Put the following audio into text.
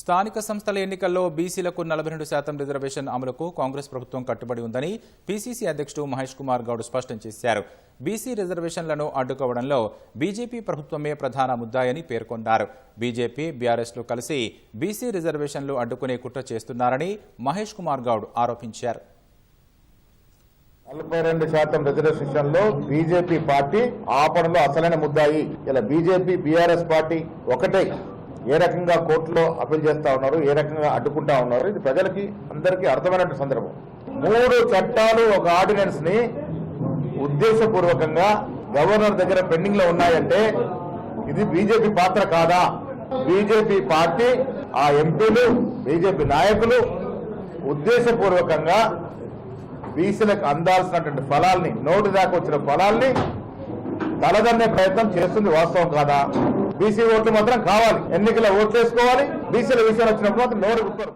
స్థానిక సంస్థల ఎన్నికల్లో బీసీలకు నలభై రెండు శాతం రిజర్వేషన్ అమలుకు కాంగ్రెస్ ప్రభుత్వం కట్టుబడి ఉందని పీసీసీ అధ్యక్షుడు మహేష్ కుమార్ గౌడ్ స్పష్టం చేశారు. బీసీ రిజర్వేషన్లను అడ్డుకోవడంలో బీజేపీ ప్రభుత్వమే ప్రధాన ముద్దాయని పేర్కొన్నారు. బీజేపీ బీఆర్ఎస్లు కలిసి బీసీ రిజర్వేషన్లు అడ్డుకునే కుట్ర చేస్తున్నారని మహేష్ కుమార్ గౌడ్ ఆరోపించారు. నలభై రెండు శాతం రిజర్వేషన్లో బీజేపీ పార్టీ ఆపడంలో అసలైన ముద్దాయి. ఇలా బీజేపీ బీఆర్ఎస్ పార్టీ ఒకటే. ఏ రకంగా కోర్టులో అప్పీల్ చేస్తా ఉన్నారు ఏ రకంగా అడ్డుకుంటా ఉన్నారు ఇది ప్రజలకి అందరికీ అర్థమైన సందర్భం. మూడు చట్టాలు ఒక ఆర్డినెన్స్ని ఉద్దేశపూర్వకంగా గవర్నర్ దగ్గర పెండింగ్లో ఉన్నాయంటే ఇది బీజేపీ పాత్ర కాదా? బీజేపీ పార్టీ ఆ ఎంపీలు బీజేపీ నాయకులు ఉద్దేశపూర్వకంగా బీసీలకు అందాల్సినటువంటి ఫలాల్ని నోటి దాకా వచ్చిన ఫలాల్ని తలదన్నే ప్రయత్నం చేస్తుంది వాస్తవం కాదా? బీసీ ఓట్లు మాత్రం కావాలి. ఎన్నికల ఓట్లు వేసుకోవాలి. బీసీల విషయాలు వచ్చినప్పుడు మాత్రం నోరు విప్పరు